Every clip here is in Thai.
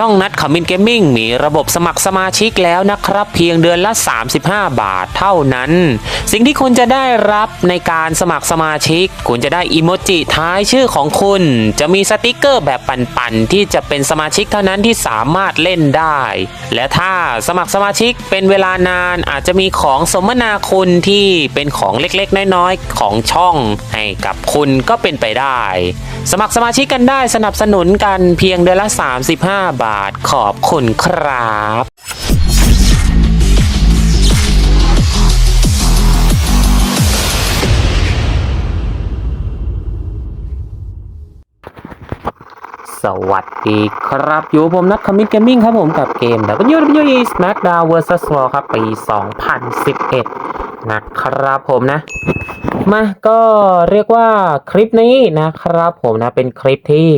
ช่องนัดขมินเกมมิ่งมีระบบสมัครสมาชิกแล้วนะครับ เพียงเดือนละ 35 บาทเท่านั้น สิ่งที่คุณจะได้รับในการสมัครสมาชิก คุณจะได้อีโมจิท้ายชื่อของคุณ จะมีสติกเกอร์แบบปั่นๆ ที่จะเป็นสมาชิกเท่านั้นที่สามารถเล่นได้ และถ้าสมัครสมาชิกเป็นเวลานานอาจจะมีของสมนาคุณที่เป็นของเล็กๆ น้อยๆ ของช่องให้กับคุณก็เป็นไปได้ สมัครสมาชิกกันได้สนับสนุนกันเพียงเดือนละ 35 บาทขอบคุณครับสวัสดีครับ อยู่ผมนัทคอมมิตเกมมิ่งครับผมกับเกม WWE SmackDown vs Raw ครับ ปี 2011 นะครับผมนะ มาก็เรียกว่าคลิปนี้นะครับผมนะ เป็นคลิปที่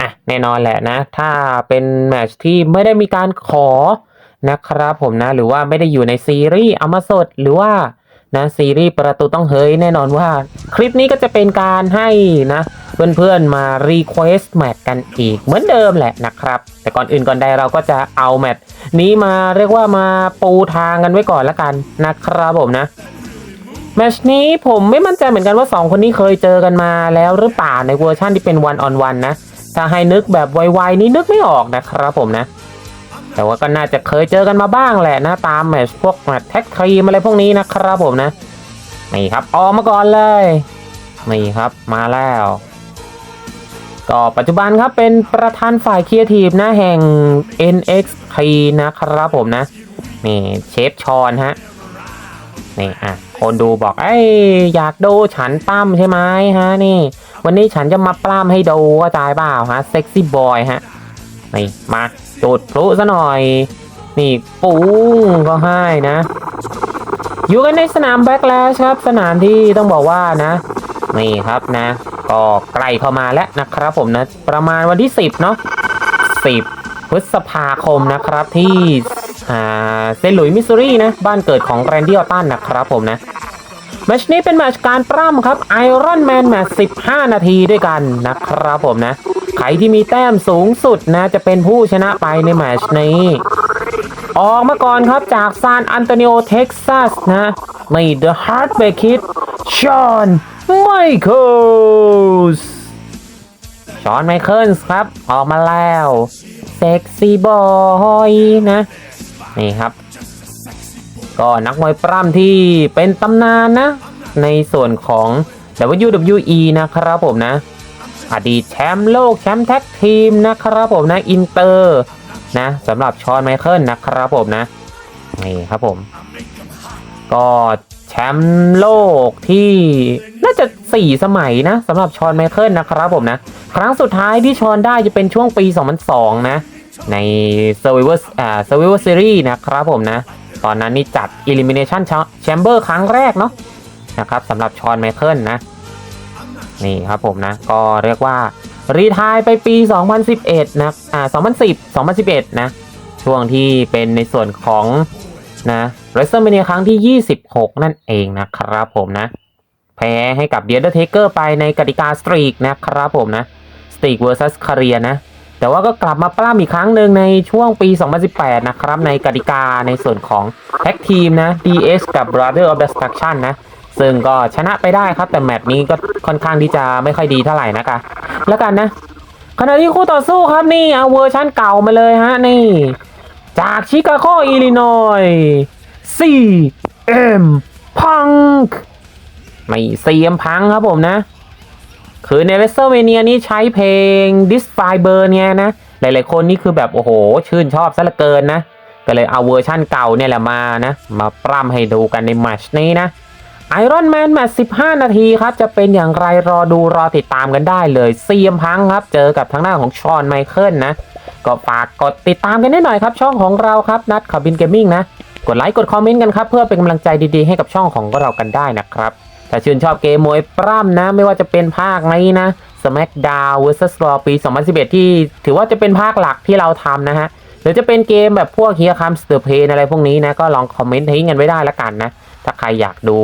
อะแน่นอนแหละนะ ถ้าเป็นแมตชที่ไม่ได้มีการขอนะครับผมนะ หรือว่าไม่ได้อยู่ในซีรีส์เอามาสดหรือว่านะซีรีส์ประตูต้องเฮ้ยแน่นอนว่า คลิปนี้ก็จะเป็นการให้นะเพื่อนๆมารีเควสต์แมตช์กันอีกเหมือนเดิมแหละนะครับ แต่ก่อนอื่นก่อนใดเราก็จะเอาแมตช์นี้มาเรียกว่ามาปูทางกันไว้ก่อนละกันนะครับผมนะแมชนี้ผมไม่มั่นใจเหมือนกันว่า 2 คนนี้เคยเจอกันมาแล้วหรือเปล่าในเวอร์ชันที่เป็นวันออนวันนะ ถ้าให้นึกแบบไวๆนี้นึกไม่ออกนะครับผมนะ แต่ว่าก็น่าจะเคยเจอกันมาบ้างแหละนะตามแมชพวกแมชแท็กครีมอะไรพวกนี้นะครับผมนะนี่ครับออกมาก่อนเลยนี่ครับมาแล้ว ก็ปัจจุบันครับเป็นประธานฝ่ายครีเอทีฟนะแห่ง NXT นะครับผมนะนี่เชฟชอนฮะนี่อะ คนดูบอกเอ้ยอยากดูฉันปั้มใช่ไหมฮะนี่ วันนี้ฉันจะมาปล้ำให้ดูว่าจ่ายเปล่าฮะเซ็กซี่บอยฮะนี่มาจุดพลุซะหน่อย นี่ปุ้งก็ให้นะ อยู่กันในสนามแบ็กแลชครับ สนามที่ต้องบอกว่านะ นี่ครับนะ ก็ใกล้เข้ามาแล้วนะครับผมนะ ประมาณวันที่ 10 เนาะ10 พฤษภาคมนะครับที่อ่าเซนต์หลุยส์มิสซูรีนะ บ้านเกิดของแรนดี้ออตตันนะครับผมนะ แมชนี้เป็นแมชการปล้ำครับไอรอนแมนแมช15 นาทีด้วยกันนะครับผมนะ ใครที่มีแต้มสูงสุดนะจะเป็นผู้ชนะไปในแมชนี้ ออกมาก่อนครับจากซานอันโตนิโอเท็กซัสนะนี่ The Heartbreak Kid ชอนไมเคิลส์ชอนไมเคิลส์ครับ ออกมาแล้ว เซ็กซี่บอยนะ นี่ครับ ก็นักมวยปล้ำที่เป็นตำนานนะ ในส่วนของ WWE นะครับผมนะ อดีตแชมป์โลกแชมป์แท็กทีมนะครับผมนะ อินเตอร์นะสำหรับชอนไมเคิลนะครับผมนะ นี่ครับผม ก็แชมป์โลกที่น่าจะ 4 สมัยนะสำหรับชอนไมเคิลนะครับผมนะ ครั้งสุดท้ายที่ชอนได้จะเป็นช่วงปี 2002 นะ ใน Survivor อ่า Survivor Series นะครับผมนะ ตอนนั้นนี่จัด Elimination Chamber ครั้งแรกเนาะนะครับสำหรับชอนไมเคิลนะ นี่ครับผมนะ ก็เรียกว่า รีทายไปปี 2011 นะอ่า2010 2011 นะ ช่วงที่เป็นในส่วนของนะ WrestleMania ครั้งที่ 26 นั่นเองนะครับผมนะ แพ้ให้กับ The Undertaker ไปในกติกาสตรีกนะครับผมนะสตรีก vs คาเรียนะ แต่ว่าก็กลับมาปล้ำอีกครั้งหนึ่งในช่วงปี 2018 นะครับ ในกติกาในส่วนของแท็กทีมนะ DS กับ Brother of Destruction นะ ซึ่งก็ชนะไปได้ครับ แต่แมตช์นี้ก็ค่อนข้างที่จะไม่ค่อยดีเท่าไหร่นะคะแล้วกันนะ ขณะที่คู่ต่อสู้ครับนี่เอาเวอร์ชั่นเก่ามาเลยฮะ นี่ จากชิคาโกอิลลินอย CM Punk ไม่ CM Punk ครับผมนะ คือใน w r e s t l e m a n i a นี้ใช้เพลง This Fire Burn เนี่ยนะ หลายๆคนนี่คือแบบโอ้โห ชื่นชอบซะเหลือเกินนะ ก็เลยเอาเวอร์ชั่นเก่าเนี่ยแหละมานะ มาปล้ำให้ดูกันในแมชนี้นะไอรอนแมนแมตช์15 นาทีครับ จะเป็นอย่างไรรอดูรอติดตามกันได้เลยเซียมพังครับ เจอกับทางหน้าของชอนไมเคิลนะ ก็ฝากกดติดตามกันได้หน่อยครับ ช่องของเราครับนัดขับบินเกมมิ่งนะ กดไลค์กดคอมเมนต์กันครับ เพื่อเป็นกำลังใจดีๆให้กับช่องของเรากันได้นะครับ ถ้าชื่นชอบเกมมวยปล้ำนะ ไม่ว่าจะเป็นภาคไหนนะ SmackDown vs Raw ปี 2011 ที่ถือว่าจะเป็นภาคหลักที่เราทำนะฮะ หรือจะเป็นเกมแบบพวกเฮียคัมสเตอร์เพนอะไรพวกนี้นะ ก็ลองคอมเมนต์ทิ้งกันไว้ได้ละกันนะ ถ้าใครอยากดู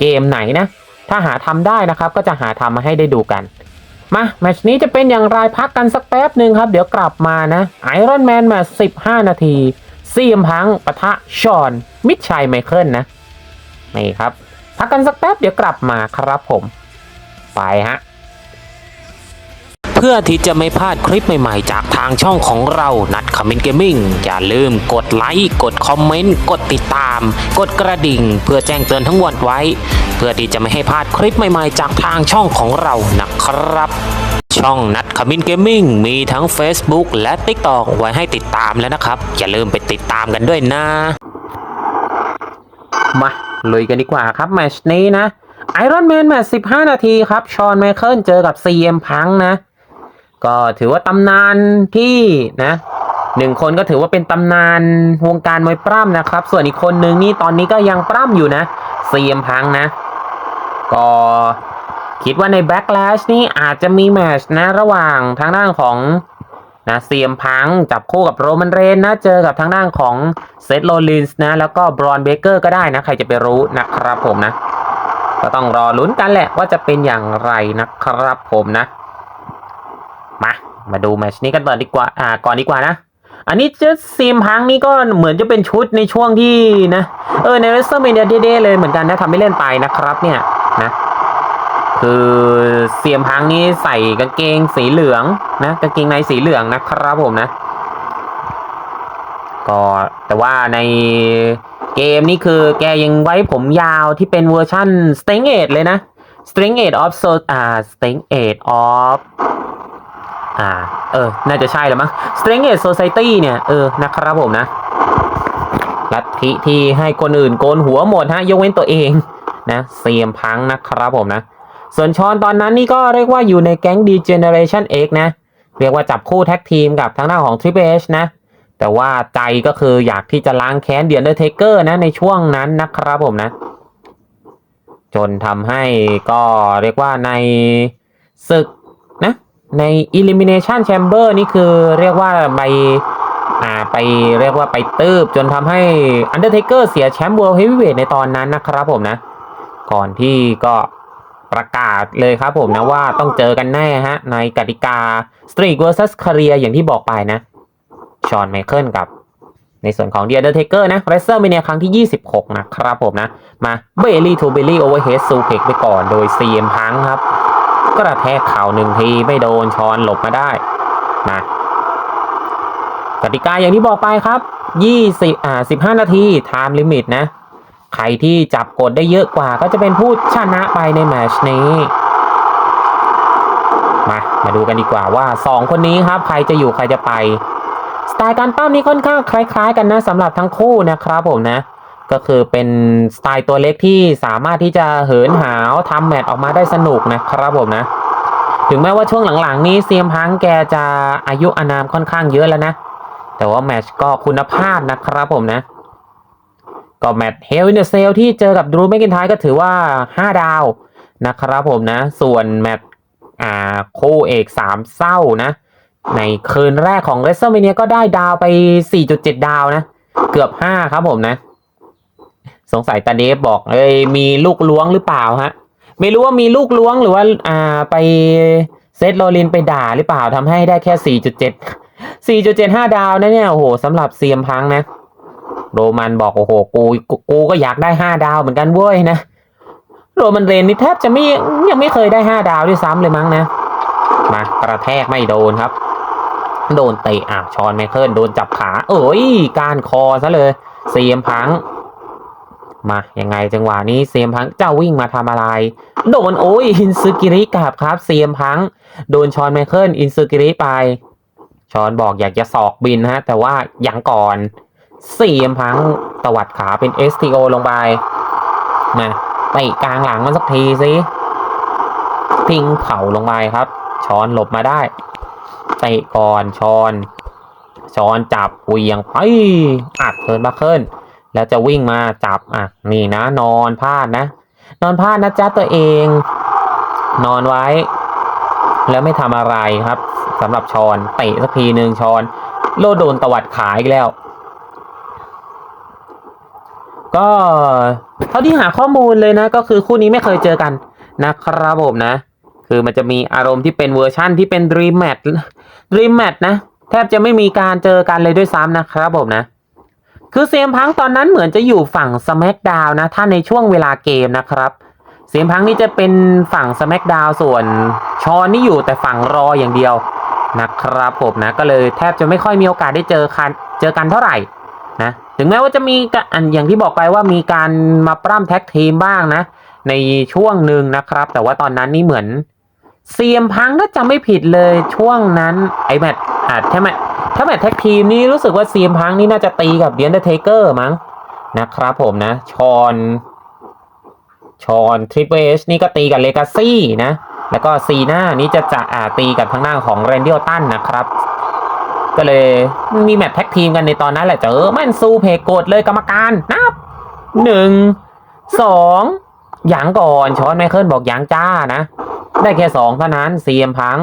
เกมไหนนะ ถ้าหาทำได้นะครับ ก็จะหาทำมาให้ได้ดูกัน มาแมชนี้จะเป็นอย่างไรพักกันสักแป๊บหนึ่งครับ เดี๋ยวกลับมานะไอรอนแมนมา15 นาทีซีมพังปะทะชอน มิดชัยไมเคิลนะนี่ครับ พักกันสักแป๊บเดี๋ยวกลับมาครับผม ไปฮะ เพื่อที่จะไม่พลาดคลิปใหม่ๆ จากทางช่องของเรานัดคอมเมนต์เกมมิ่งอย่าลืมกดไลค์กดคอมเมนต์กดติดตาม กดกระดิ่ง เพื่อแจ้งเตือนทั้งวันไว้ เพื่อที่จะไม่ให้พลาดคลิปใหม่ๆ จากทางช่องของเรานะครับช่องนัดคอมเมนต์เกมมิ่งมีทั้ง Facebook และ TikTok ไว้ให้ติดตามแล้วนะครับ อย่าลืมไปติดตามกันด้วยนะ มา ลุยกันดีกว่าครับแมชนี้นะไอรอนแมนแมตช์15 นาทีครับ ชอนไมเคิลเจอกับ CM พังนะ ก็ถือว่าตำนานที่นะหนึ่งคนก็ถือว่าเป็นตำนานวงการมวยปล้ำนะครับ ส่วนอีกคนนึงนี่ตอนนี้ก็ยังปล้ำอยู่นะ CM พังนะ ก็คิดว่าใน Backlash นี่อาจจะมีแมชนะระหว่างทางด้านของ นะเซียมพังจับคู่กับโรมันเรนนะเจอกับทางด้านของเซธโรลินส์นะแล้วก็บรอนเบเกอร์ก็ได้นะ ใครจะไปรู้นะครับผมนะ ก็ต้องรอลุ้นกันแหละว่าจะเป็นอย่างไรนะครับผมนะ มามาดูแมชนี้กันต่อดีกว่าอ่าก่อนดีกว่านะ อันนี้เจซีมพังนี่ก็เหมือนจะเป็นชุดในช่วงที่นะ เออในเรสเซอร์เมเนียเด้เลยเหมือนกันนะทำไม่เล่นไปนะครับเนี่ยนะ คือเซียมพังนี่ใส่กางเกงสีเหลืองนะกางเกงในสีเหลืองนะครับผมนะ ก็แต่ว่าในเกมนี่คือแกยังไว้ผมยาวที่เป็นเวอร์ชั่น s t r i n g Age เลยนะ s t r i n g Age of so อ่า s t r i n g Age of อ่า เออ น่าจะใช่แล้วมั้ง s t r i n g Age Society เนี่ย เออ นะครับผมนะ ลัทธิที่ให้คนอื่นโกนหัวหมดฮะ ยกเว้นตัวเองนะเซียมพังนะครับผมนะ ส่วนชอนตอนนั้นนี่ก็เรียกว่าอยู่ในแก๊ง D Generation X นะ เรียกว่าจับคู่แท็กทีมกับทางด้านของ Triple H นะ แต่ว่าใจก็คืออยากที่จะล้างแค้นเดียนเดอร์เทเกอร์นะในช่วงนั้นนะครับผมนะ จนทำให้ก็เรียกว่าในศึกนะ ใน Elimination Chamber นี่คือเรียกว่าไปอ่าไปเรียกว่าไปตืบจนทำให้ Undertaker เสียแชมป์ World Heavyweight ในตอนนั้นนะครับผมนะ ก่อนที่ก็ ประกาศเลยครับผมนะว่าต้องเจอกันแน่ฮะ ในกติกา Streak vs Career อย่างที่บอกไปนะชอนไมเคิลกับ ในส่วนของ The Undertaker นะ w r e s t l e m a n i a ครั้งที่ 26 นะครับผมนะ มาเบลลี่ทูเบลลี่โอเวอร์เฮดซูเพกไปก่อนโดย CM พังครับ กระแทกเข่าหนึ่งทีไม่โดนชอนหลบมาได้มากติกาอย่างที่บอกไปครับ 20อ่า15 นาที time limit นะ ใครที่จับกดได้เยอะกว่าก็จะเป็นผู้ชนะไปในแมชนี้มามาดูกันดีกว่าว่า 2 คนนี้ครับ ใครจะอยู่ใครจะไป สไตล์การปั้มนี่ค่อนข้างคล้าย ๆ กันนะสำหรับทั้งคู่นะครับผมนะ ก็คือเป็นสไตล์ตัวเล็กที่สามารถที่จะเหินหาวทำแมตช์ออกมาได้สนุกนะครับผมนะ ถึงแม้ว่าช่วงหลังๆ นี้เซียมพังแกจะอายุอานามค่อนข้างเยอะแล้วนะ แต่ว่าแมตช์ก็คุณภาพนะครับผมนะ ก็แมตช์เฮล in a เซลที่เจอกับดรูแมกินทายก็ถือว่า 5 ดาวนะครับผมนะ ส่วนแมตช์อ่าคู่เอกสามเศร้านะ ในคืนแรกของ w r e s t l e m a n i a ก็ได้ดาวไป 4.7 ดาวนะ เกือบ 5 ครับผมนะ สงสัยตาเดฟบอกเอ้ยมีลูกล้วงหรือเปล่าฮะ ไม่รู้ว่ามีลูกล้วงหรือว่าอ่าไปเซตโรลินไปด่าหรือเปล่าทำให้ได้แค่ 4.7 4.75 ดาวนะเนี่ยโอ้โหสำหรับเซียมพังนะ โรมันบอกโอ้โหกูกูกูก็อยากได้5ดาวเหมือนกันเว้ยนะ โรมันเรนนี่แทบจะไม่ยังไม่เคยได้5ดาวด้วยซ้ำเลยมั้งนะ มากระแทกไม่โดนครับ โดนเตะอะชอนไมเคิลโดนจับขาเอ้ยการคอซะเลยเซียมพังมายังไงจังหวะนี้เซียมพังเจ้าวิ่งมาทำอะไร โดนโอ้ยอินซึกิริกลับครับเซียมพัง โดนชอนไมเคิลอินซึกิริไป ชอนบอกอยากจะสอกบินฮะ แต่ว่ายังก่อน เซียมพังตวัดขาเป็น STO ลงไปนะเตะกลางหลังมันสักทีสิพิงเข่าลงไปครับ ช้อนหลบมาได้เตะก่อนช้อน ช้อนจับเวียงไปอัดเทินบัคเคิลแล้วจะวิ่งมาจับอะนี่นะ นอนพลาดนะ นอนพลาดนะจ๊ะตัวเอง นอนไว้ แล้วไม่ทำอะไรครับสำหรับชอนเตะสักทีหนึ่งชอน โลโดนตวัดขาอีกแล้ว ก็เท่าที่หาข้อมูลเลยนะ ก็คือคู่นี้ไม่เคยเจอกันนะครับผมนะ คือมันจะมีอารมณ์ที่เป็นเวอร์ชั่นที่เป็น Dream Match Dream Match นะ แทบจะไม่มีการเจอกันเลยด้วยซ้ำนะครับผมนะ คือเซียมพังตอนนั้นเหมือนจะอยู่ฝั่ง SmackDown นะ ถ้าในช่วงเวลาเกมนะครับ เซียมพังนี่จะเป็นฝั่ง SmackDown ส่วนชอนนี่อยู่แต่ฝั่งรออย่างเดียวนะครับผมนะ ก็เลยแทบจะไม่ค่อยมีโอกาสได้เจอกันเจอกันเท่าไหร่ นะถึงแม้ว่าจะมีอันอย่างที่บอกไปว่ามีการมาปล้ำแท็กทีมบ้างนะ ในช่วงหนึ่งนะครับ แต่ว่าตอนนั้นนี่เหมือนเซียมพังถ้าจำไม่ผิดเลยช่วงนั้นไอแมทอาจใช่ไหมถ้าแมทแท็กทีมนี่รู้สึกว่าเซียมพังนี่น่าจะตีกับเดียนเดอร์เทเกอร์มั้งนะครับผมนะ ชอนชอนทริปเอชนี่ก็ตีกับเลกาซี่นะ แล้วก็ซีน่านี่จะจะอาตีกับทางหน้าของเรนดิโอตันนะครับ ก็เลยมีแมตช์แท็กทีมกันในตอนนั้นแหละเจอแม่นซูเพกดเลยกรรมการนับหนึ่งสองหยางก่อนชอนไมเคิลบอกหยางจ้านะ ได้แค่สองเท่านั้นเซีเอ็มพัง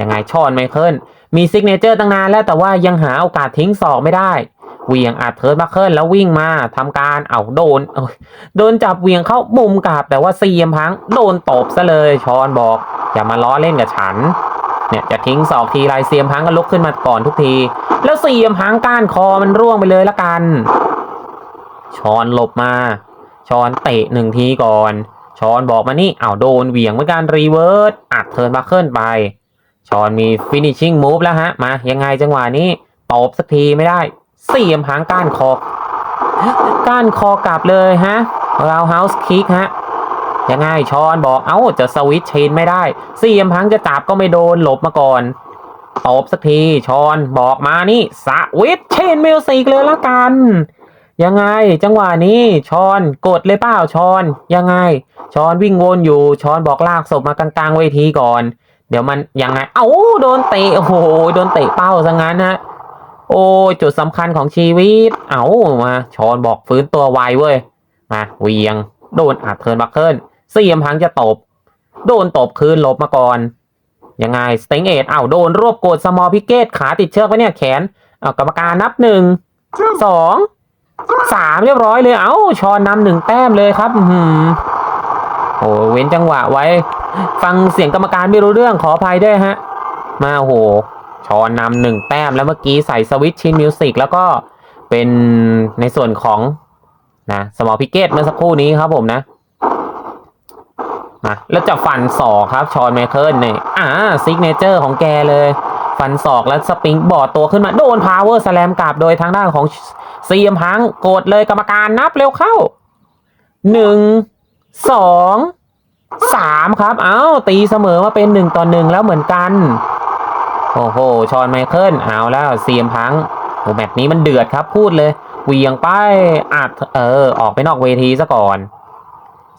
ยังไงชอนไมเคิลมีซิกเนเจอร์ตั้งนานแล้วแต่ว่ายังหาโอกาสทิ้งศอกไม่ได้เวียงอัดเทิร์นมาเคิลแล้ววิ่งมาทำการเอาโดนโดนจับเวียงเข้ามุมกลับแต่ว่าซีเอ็มพังโดนตบซะเลยชอนบอกอย่ามาล้อเล่นกับฉัน เนี่ยจะทิ้งศอกทีไรเซียมพังก็ลุกขึ้นมาก่อนทุกที แล้วเซียมพังก้านคอมันร่วงไปเลยละกันชอนหลบมาชอนเตะหนึ่งทีก่อนชอนบอกมานี่อ้าวโดนเหวี่ยงเหมือนกันรีเวิร์สอัดเทิร์นบัคเคิลไปชอนมีฟินิชชิ่งมูฟแล้วฮะ มา ยังไงจังหวะนี้ตบสักทีไม่ได้ เสียมพังก้านคอ ก้านคอกลับเลยฮะเราเฮาส์คิกฮะ ยังไงชอนบอกเอ้าจะสวิตช์เชนไม่ได้เสียมพังจะจับก็ไม่โดนหลบมาก่อนตบสักทีชอนบอกมานี่สวิตช์เชนมิวสิกเลยละกัน ยังไง จังหวะนี้ชอนกดเลยเปล่าชอน ยังไง ชอนวิ่งวนอยู่ชอนบอกลากศพมากลางๆเวทีก่อน เดี๋ยวมันยังไง เอ้าโดนเตะโอ้โหโดนเตะเป้าซะงั้นฮะโอ้จุดสำคัญของชีวิต เอ้ามาชอนบอกฟื้นตัวไวเว้ยมาเวียง โดนอัดเทิร์นบัคเคิล เสียมพังจะตบ โดนตบคืนหลบมาก่อนยังไงสเต็งเอ็ดเอ้าโดนรวบโกดสมอพิเกตขาติดเชือกไว้เนี่ยแขนเอากรรมการนับหนึ่งสองสามเรียบร้อยเลยเอ้าชอนนำหนึ่งแต้มเลยครับอือหือโอ้เว้นจังหวะไว้ ฟังเสียงกรรมการไม่รู้เรื่องขออภัยด้วยฮะ มาโหชอนนำหนึ่งแต้มแล้วเมื่อกี้ใส่สวิตชินมิวสิกแล้วก็เป็นในส่วนของนะสมอพิเกตเมื่อสักครู่นี้ครับผมนะ มาแล้วจะฟันศอกครับชอนไมเคิลนี่อ่าซิกเนเจอร์ของแกเลย ฟันศอกแล้วสปริงบอร์ดตัวขึ้นมา โดนพาวเวอร์สแลมกลับโดยทางด้านของซีเอ็มพังโกดเลยกรรมการนับเร็วเข้าหนึ่งสองสามครับเอ้าตีเสมอมาเป็นหนึ่งต่อหนึ่งแล้วเหมือนกัน โอ้โหชอนไมเคิลเอาแล้วเซียมพังโอ้แมตช์นี้มันเดือดครับพูดเลยเวียงไปอัดเออ ออกไปนอกเวทีซะก่อน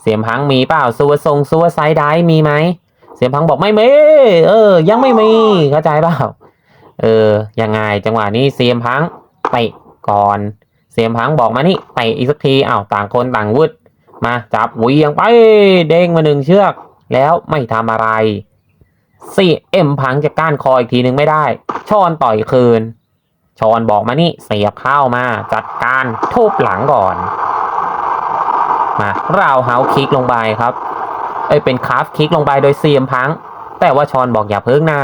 เสียมพังมีเปล่าซัวทรงซัวไซด์ได้มีไหมเสียมพังบอกไม่มีเออ ยังไม่มีเข้าใจเปล่าเออยังไงจังหวะนี้เสียมพังเตะก่อน เสียมพังบอกมานี่เตะอีกสักทีอ้าวต่างคนต่างวืดมาจับหวียงไป เด้งมาหนึ่งเชือก แล้วไม่ทำอะไรสี่เอ็มพังจะก้านคออีกทีหนึ่งไม่ได้ ชอนต่อยคืน ชอนบอกมานี่เสียบเข้ามา จัดการทุบหลังก่อน มาราวเฮาคิกลงไปครับเอ้ยเป็นคาฟคิกลงไปโดยเซียมพัง แต่ว่าชอนบอกอย่าเพิ่งหน้า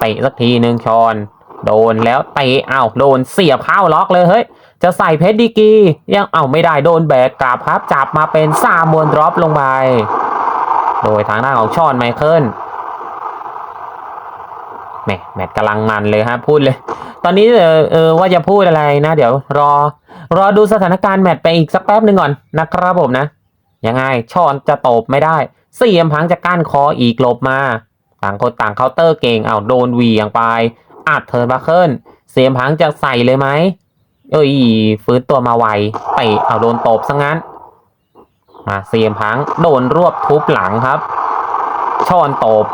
เตะสักทีหนึ่งชอน โดนแล้วเตะอ้าวโดนเสียบเข้าล็อกเลยเฮ้ยจะใส่เพชรดีกียังเอ้าไม่ได้โดนแบกกลับครับจับมาเป็นซามวนดรอปลงไปโดยทางหน้านของชอนไมเคิลแมแมตกำลังมันเลยฮะพูดเลย ตอนนี้เออเออว่าจะพูดอะไรนะ เดี๋ยวรอ รอดูสถานการณ์แมตช์ไปอีกสักแป๊บหนึ่งก่อนนะครับผมนะยังไงชอนจะตบไม่ได้เสียมพังจะก้านคออีกหลบมา ต่างคนต่างเคาน์เตอร์เก่งเอาโดนวียงไปอัดเทิร์นบัคเคิลเสียมพังจะใส่เลยไหมเอ้ยฟื้นตัวมาไวเตะเอาโดนตบซะงั้น มาเสียมพังโดนรวบทุบหลังครับ ชอนตบ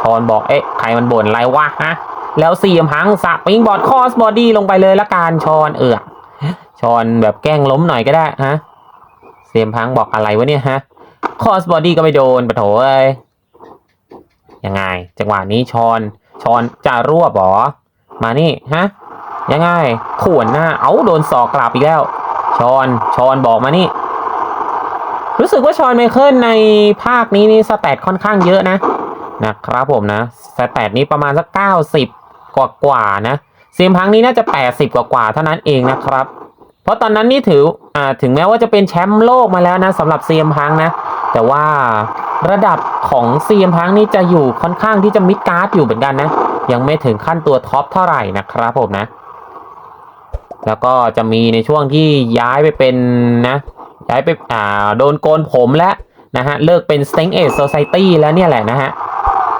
ชอนบอกเอ๊ะใครมันบ่นไรวะฮะแล้วเสียมพังสะปิงบอดคอสบอดี้ลงไปเลยละกันชอนเอือก ชอนแบบแกล้งล้มหน่อยก็ได้ฮะเสียมพังบอกอะไรวะเนี่ยฮะคอสบอดี้ก็ไม่โดนปะโถเอ้ยยังไง จังหวะนี้ชอนชอนจะรั่วบอมานี่ฮะยังไงข่วนหน้าเอาโดนศอกกลับอีกแล้วชอนชอนบอกมานี่ รู้สึกว่าชอนไมเคิลในภาคนี้นี่สแตทค่อนข้างเยอะนะนะครับผมนะสแตทนี้ประมาณสักเก้าสิบกว่ากว่านะเซียมพังนี้น่าจะแปดสิบกว่ากว่าเท่านั้นเองนะครับ ราะตอนนั้นนี่ถืออ่าถึงแม้ว่าจะเป็นแชมป์โลกมาแล้วนะสำหรับเซียมพังนะ แต่ว่าระดับของเซียมพังนี่จะอยู่ค่อนข้างที่จะมิดการ์ดอยู่เหมือนกันนะ ยังไม่ถึงขั้นตัวท็อปเท่าไหร่นะครับผมนะ แล้วก็จะมีในช่วงที่ย้ายไปเป็นนะ ย้ายไปอ่าโดนโกนผมแล้วนะฮะ เลิกเป็น s t a n g Age Society แล้วเนี่ยแหละนะฮะ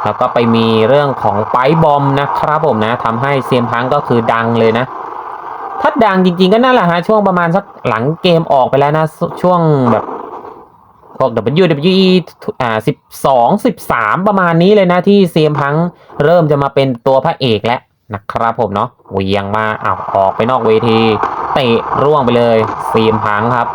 แล้วก็ไปมีเรื่องของไปบอมนะครับผมนะทำให้เซียมพังก็คือดังเลยนะ ถ้าดังจริงๆก็นั่นแหละฮะช่วงประมาณสักหลังเกมออกไปแล้วนะ ช่วงแบบพวก WWE อ่าสิบสองสิบสามประมาณนี้เลยนะที่เซียมพังเริ่มจะมาเป็นตัวพระเอกแล้วนะครับผมเนาะเวียงมาอ้าวออกไปนอกเวทีเตะร่วงไปเลยเซียมพังครับ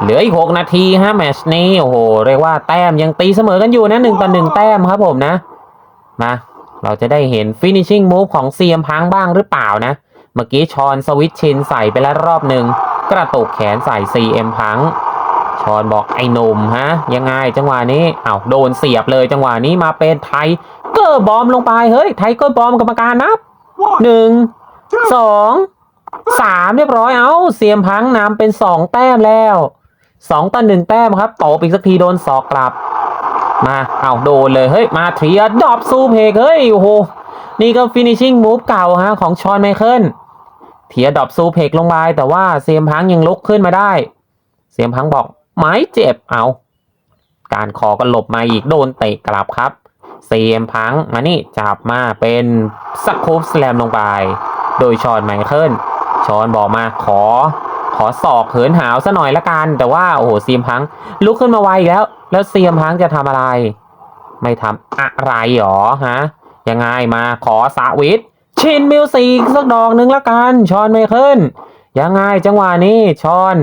เหลืออีกหกนาทีฮะแมชนี้โอ้โหเรียกว่าแต้มยังตีเสมอกันอยู่นะหนึ่งต่อหนึ่งแต้มครับผมนะมา เราจะได้เห็น finishing move ของเซียมพังบ้างหรือเปล่านะ เมื่อกี้ชอนสวิตช์ชินใส่ไปแล้วรอบหนึ่งกระตุกแขนใส่ CM พังชอนบอกไอ้หนุ่มฮะ ยังไงจังหวะนี้อ้าวโดนเสียบเลยจังหวะนี้มาเป็นไทเกอร์บอมลงไปเฮ้ยไทเกอร์บอมกรรมการนับหนึ่งสองสามเรียบร้อยเอ้าเสียมพังนำเป็นสองแต้มแล้วสองต่อหนึ่งแต้มครับตบอีกสักทีโดนศอกกลับ มาเอาโดนเลยเฮ้ยมาเทียดอบซูเพกเฮ้ยโอ้โหนี่ก็ฟินิชชิ่งมูฟเก่าฮะของชอนไมเคิลเทียดอบซูเพกลงไปแต่ว่าเซียมพังยังลุกขึ้นมาได้เสียมพังบอกไม้เจ็บเอา การคอก็หลบมาอีกโดนเตะกลับครับเสียมพังมานี่จับมาเป็นสกูปสแลมลงไป โดยชอนไมเคิลชอนบอกมาขอ ขอศอกเหินหาวซะหน่อยละกัน แต่ว่าโอ้โหเซียมพังลุกขึ้นมาไวอีกแล้ว แล้วเซียมพังจะทำอะไร ไม่ทำอะไรหรอฮะยังไงมาขอสาวิทชินมิวสิกสักดอกหนึ่งละกันชอนไมเคิลยังไงจังหวะนี้ชอน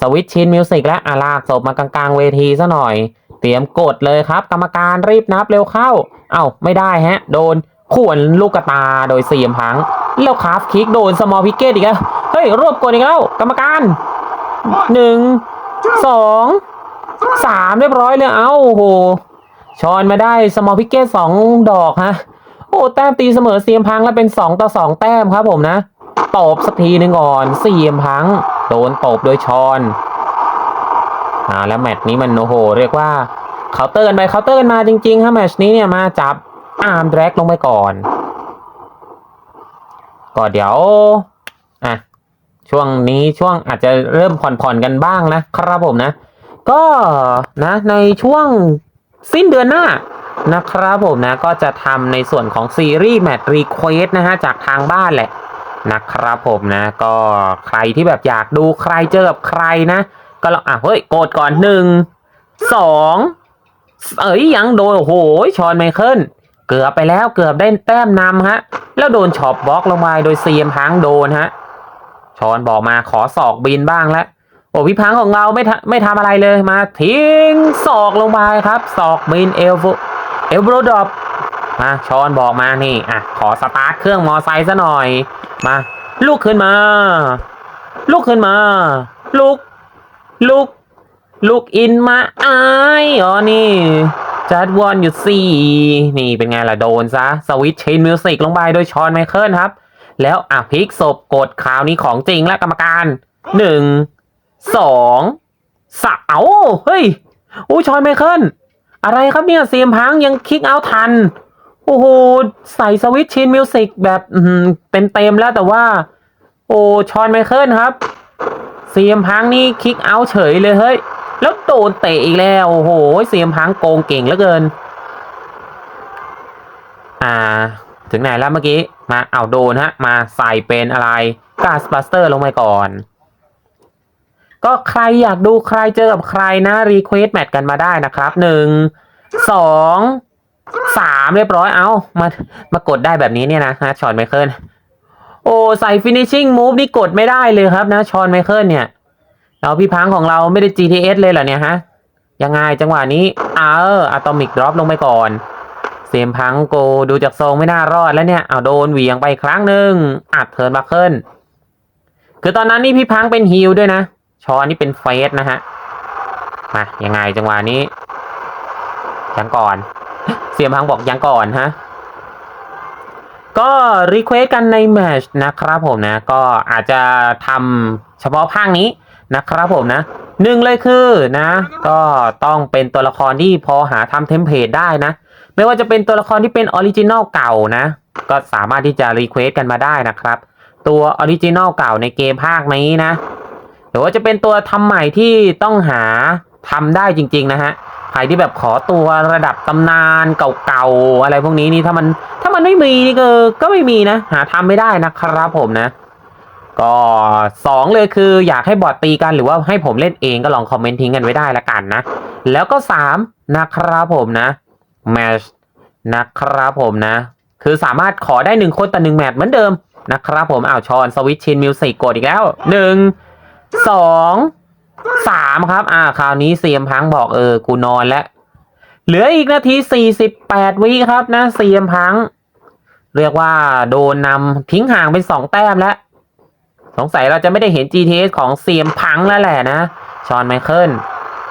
สวิตชินมิวสิกและอาลากศพมากลางๆเวทีซะหน่อย เตรียมกดเลยครับ กรรมการรีบนับเร็วเข้า เอ้าไม่ได้ฮะ โดนข่วนลูกกตาโดยเสียมพัง แล้วคาฟคิกโดนสมอลพิกเกตอีกแล้วเฮ้ยรวบกดอีกแล้วกรรมการหนึ่งสองสามเรียบร้อยเลยเอ้าโหชอนมาได้สมอลพิกเกตสองดอกฮะโอ้แต้มตีเสมอเสียมพังแล้วเป็นสองต่อสองแต้มครับผมนะตบสักทีหนึ่งก่อนเสียมพัง โดนตบโดยชอนอ่าแล้วแมตช์นี้มันโอ้โห เรียกว่าเคาน์เตอร์กันไปเคาน์เตอร์กันมาจริงๆครับแมตช์นี้เนี่ยมาจับอาร์มแดรกลงไปก่อน ก็เดี๋ยวอะช่วงนี้ช่วงอาจจะเริ่มผ่อนๆกันบ้างนะครับผมนะ ก็นะในช่วงสิ้นเดือนหน้านะครับผมนะก็จะทำในส่วนของซีรีส์แมตช์รีเควสนะฮะจากทางบ้านแหละนะครับผมนะ ก็ใครที่แบบอยากดูใครเจอกับใครนะ ก็ลองอะเฮ้ย โกดก่อนหนึ่งสองเอ้ยยังโดนโอ้โหชอนไมเคิล เกือบไปแล้วเกือบได้แต้มนำฮะ แล้วโดนช็อปบล็อกลงไปโดยเซียมพังโดนฮะชอนบอกมาขอศอกบินบ้างแล้วโอ้พี่พังของเราไม่ไม่ทำอะไรเลยมาทิ้งศอกลงไปครับศอกบินเอลฟเอลโบรดอปมาชอนบอกมานี่อะขอสตาร์ทเครื่องมอไซค์ซะหน่อย มา ลุกขึ้นมา ลุกขึ้นมา ลุก ลุก ลุกอินมาอายอ๋อนี่ จัดวอนอยู่สี่นี่เป็นไงล่ะโดนซะ สวิตช์เชนมิวสิกลงไปโดยชอนไมเคิลครับ แล้วอะพลิกศพกดคราวนี้ของจริงแล้วกรรมการหนึ่งสองสามเอ้าเฮ้ยอู้ชอนไมเคิลอะไรครับเนี่ยเซียมพังยังคิกเอาทัน โอ้โห ใส่สวิตช์ชินมิวสิกแบบเต็มเต็มๆแล้วแต่ว่า โอ้ชอนไมเคิลครับเซียมพังนี่คิกเอาเฉยเลยเฮ้ย แล้วโดนเตะอีกแล้วโอ้โหเซียมพังโกงเก่งเหลือเกิน อ่า ถึงไหนแล้วเมื่อกี้มาเอาโดนฮะ มาใส่เป็นอะไรกาสบัสเตอร์ลงไปก่อน ก็ใครอยากดูใครเจอกับใครนะรีเควสแมทกันมาได้นะครับหนึ่งสองสามเรียบร้อยเอามามากดได้แบบนี้เนี่ยนะฮะชอนไมเคิลโอ้ใส่ finishing move นี่กดไม่ได้เลยครับนะชอนไมเคิลเนี่ย เราพี่พังของเราไม่ได้ GTS เลยเหรอเนี่ยฮะ ยังไงจังหวะนี้เอออะตอมิกดรอปลงไปก่อนเซมพังโกดูจากทรงไม่น่ารอดแล้วเนี่ยเอาโดนเหวียงไปครั้งหนึ่งอัดเทิร์นบัคเคิลคือตอนนั้นนี่พี่พังเป็นฮิลด้วยนะ ชอนนี่เป็นเฟสนะฮะ มายังไงจังหวะนี้ยังก่อน เสียมพังบอกยังก่อนฮะก็รีเควสกันในแมชนะครับผมนะ ก็อาจจะทำเฉพาะภาคนี้ นะครับผมนะหนึ่งเลยคือนะ ก็ต้องเป็นตัวละครที่พอหาทำเทมเพลตได้นะ ไม่ว่าจะเป็นตัวละครที่เป็นออริจินอลเก่านะ ก็สามารถที่จะรีเควสกันมาได้นะครับ ตัวออริจินอลเก่าในเกมภาคนี้นะหรือว่าจะเป็นตัวทำใหม่ที่ต้องหาทำได้จริง ๆ นะฮะใครที่แบบขอตัวระดับตำนานเก่าๆอะไรพวกนี้นี่ถ้ามันถ้ามันไม่มีนี่ก็ก็ไม่มีนะ หาทำไม่ได้นะครับผมนะ ก็สองเลยคืออยากให้บอทตีกันหรือว่าให้ผมเล่นเองก็ลองคอมเมนต์ทิ้งกันไว้ได้ละกันนะ แล้วก็สามนะครับผมนะแมชนะครับผมนะ คือสามารถขอได้หนึ่งคนต่อหนึ่งแมตช์เหมือนเดิมนะครับผมอ้าวชอนสวิตชินมิวสิกกดอีกแล้วหนึ่งสองสามครับ อ่า คราวนี้เซียมพังบอกเออ กูนอนแล้ว เหลืออีกนาทีสี่สิบแปดวิครับนะเซียมพัง เรียกว่าโดนนำทิ้งห่างเป็นสองแต้มแล้ว สงสัยเราจะไม่ได้เห็น GTS ของเซียมพังแล้วแหละนะชอนไมเคิล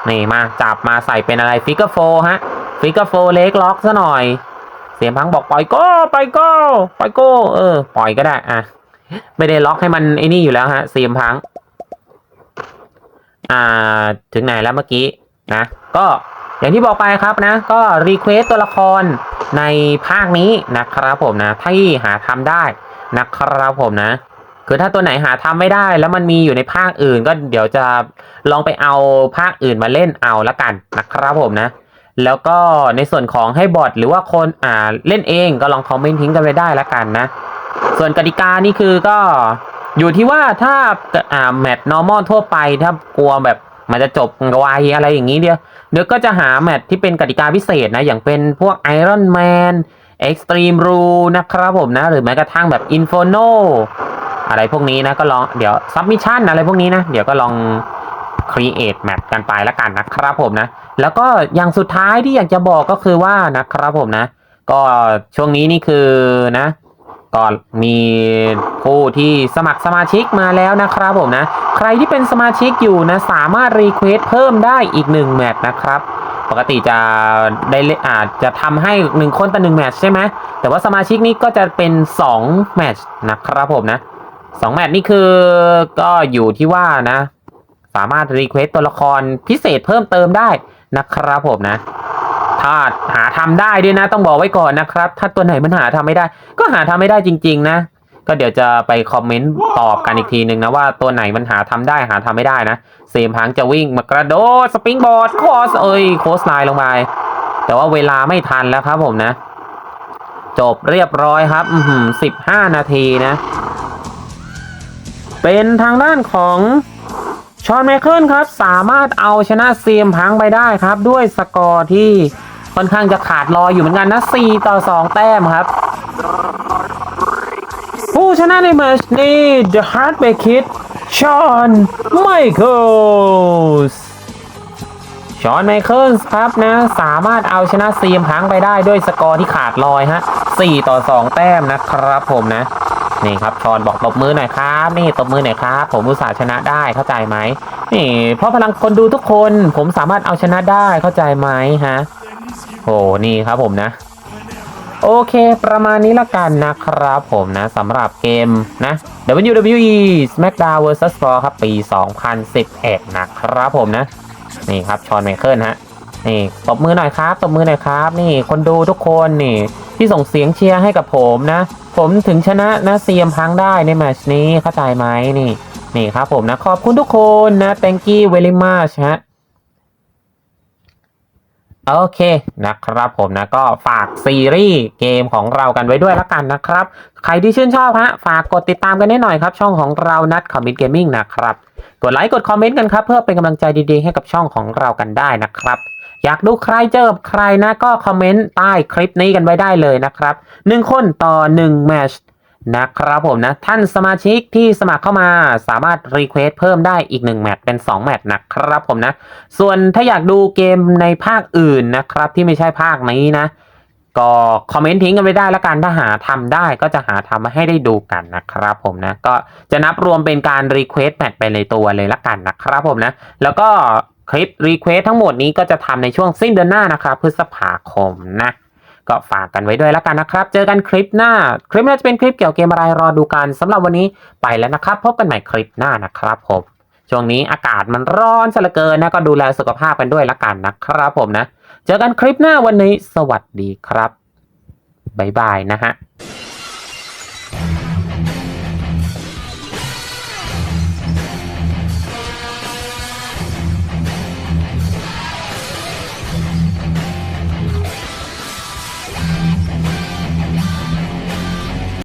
นี่มาจับมาใส่เป็นอะไรฟิกเกอร์โฟฮะฟิกเกอร์โฟเล็กล็อกซะหน่อย เสียมพังบอกปล่อยโก้ปล่อยโก้ปล่อยโก้เออ ปล่อยก็ได้อะไม่ได้ล็อกให้มันไอ้นี่อยู่แล้วฮะเสียมพัง อ่า ถึงไหนแล้วเมื่อกี้นะ ก็อย่างที่บอกไปครับนะ ก็รีเควสตัวละครในภาคนี้นะครับผมนะที่หาทำได้นะครับผมนะ คือถ้าตัวไหนหาทำไม่ได้แล้วมันมีอยู่ในภาคอื่น ก็เดี๋ยวจะลองไปเอาภาคอื่นมาเล่นเอาละกันนะครับผมนะ แล้วก็ในส่วนของให้บอทหรือว่าคนอ่าเล่นเองก็ลองคอมเมนต์ทิ้งกันไว้ได้ละกันนะ ส่วนกติกานี่คือก็อยู่ที่ว่าถ้าอ่าแมตช์ normal ทั่วไปถ้ากลัวแบบมันจะจบไวอะไรอย่างนี้เดียวเดี๋ยวก็จะหาแมตช์ที่เป็นกติกาพิเศษนะ อย่างเป็นพวก Iron Man Extreme Rule นะครับผมนะ หรือแม้กระทั่งแบบ Inferno อะไรพวกนี้นะก็ลองเดี๋ยว Submission อะไรพวกนี้นะ เดี๋ยวก็ลอง create map กันไปละกันนะครับผมนะ แล้วก็อย่างสุดท้ายที่อยากจะบอกก็คือว่านะครับผมนะ ก็ช่วงนี้นี่คือนะก็มีผู้ที่สมัครสมาชิกมาแล้วนะครับผมนะ ใครที่เป็นสมาชิกอยู่นะ สามารถรีเควสเพิ่มได้อีกหนึ่งแมตช์นะครับ ปกติจะได้เล่นอาจจะทำให้หนึ่งคนต่อหนึ่งแมตช์ใช่ไหมแต่ว่าสมาชิกนี้ก็จะเป็นสองแมตช์นะครับผมนะสองแมตช์นี่คือก็อยู่ที่ว่านะ สามารถรีเควสตัวละครพิเศษเพิ่มเติมได้นะครับผมนะ ถ้าหาทำได้ด้วยนะ ต้องบอกไว้ก่อนนะครับ ถ้าตัวไหนมันหาทำไม่ได้ ก็หาทำไม่ได้จริง ๆ นะ ก็เดี๋ยวจะไปคอมเมนต์ตอบกันอีกทีนึงนะว่าตัวไหนมันหาทำได้หาทำไม่ได้นะเซมพังจะวิ่งมากระโดดสปริงบอร์ดคอสเอ้ยโคสไลน์ลงไปแต่ว่าเวลาไม่ทันแล้วครับผมนะ จบเรียบร้อยครับอือสิบห้านาทีนะ เป็นทางด้านของชอนไมเคิลครับ สามารถเอาชนะเซียมพังไปได้ครับ ด้วยสกอร์ที่ค่อนข้างจะขาดลอยอยู่เหมือนกันนะ4ต่อ 2 แต้มครับ ผู้ชนะในแมชนี้ The Heartbreak Kid ชอนไมเคิลส์ชอนไมเคิลส์ครับนะ สามารถเอาชนะซีมพังไปได้ด้วยสกอร์ที่ขาดลอยฮะ 4 ต่อ 2 แต้มนะครับผมนะ นี่ครับชอนบอกตบมือหน่อยครับ นี่ตบมือหน่อยครับ ผมอุตส่าห์ชนะได้เข้าใจไหมนี่ เพราะพลังคนดูทุกคนผมสามารถเอาชนะได้เข้าใจไหมฮะโอ้นี่ครับผมนะ โอเค ประมาณนี้ละกันนะครับผมนะสำหรับเกมนะ WWE SmackDown vs Raw ครับ ปี 2011 นะครับผมนะ นี่ครับชอนไมเคิลฮะนี่ตบมือหน่อยครับตบมือหน่อยครับ นี่คนดูทุกคนนี่ ที่ส่งเสียงเชียร์ให้กับผมนะ ผมถึงชนะนะเซียมพังได้ในแมชนี้เข้าใจไหมนี่ นี่ครับผมนะ ขอบคุณทุกคนนะ thank you very much ฮะ โอเคนะครับผมนะก็ฝากซีรีส์เกมของเรากันไว้ด้วยละกันนะครับ ใครที่ชื่นชอบฮะฝากกดติดตามกันได้หน่อยครับ ช่องของเรานัดคอมมิ t เกมมิ่งนะครับ กดไลค์กดคอมเมนต์กันครับ เพื่อเป็นกำลังใจดีๆ ให้กับช่องของเรากันได้นะครับอยากดูใครเจอกับใครนะก็คอมเมนต์ใต้คลิปนี้กันไว้ได้เลยนะครับหนึ่งคนต่อหนึ่งแมช นะครับผมนะ ท่านสมาชิกที่สมัครเข้ามาสามารถรีเควสเพิ่มได้อีก 1 แมตช์เป็น 2 แมตช์นะครับผมนะ ส่วนถ้าอยากดูเกมในภาคอื่นนะครับ ที่ไม่ใช่ภาคนี้นะ ก็คอมเมนต์ทิ้งกันไว้ได้แล้วกันถ้าหาทำได้ก็จะหาทำมาให้ได้ดูกันนะครับผมนะ ก็จะนับรวมเป็นการรีเควสแมทไปในตัวเลยละกันนะครับผมนะ แล้วก็คลิปรีเควสทั้งหมดนี้ก็จะทำในช่วงสิ้นเดือนหน้านะครับพฤษภาคมนะ ก็ฝากกันไว้ด้วยแล้วกันนะครับ เจอกันคลิปหน้า คลิปหน้าจะเป็นคลิปเกี่ยวกับเกมอะไรรอดูกันสำหรับวันนี้ไปแล้วนะครับ พบกันใหม่คลิปหน้านะครับผมช่วงนี้อากาศมันร้อนซะเหลือเกินนะก็ดูแลสุขภาพกันด้วยละกันนะครับผมนะ เจอกันคลิปหน้าวันนี้ สวัสดีครับ บ๊ายบายนะฮะ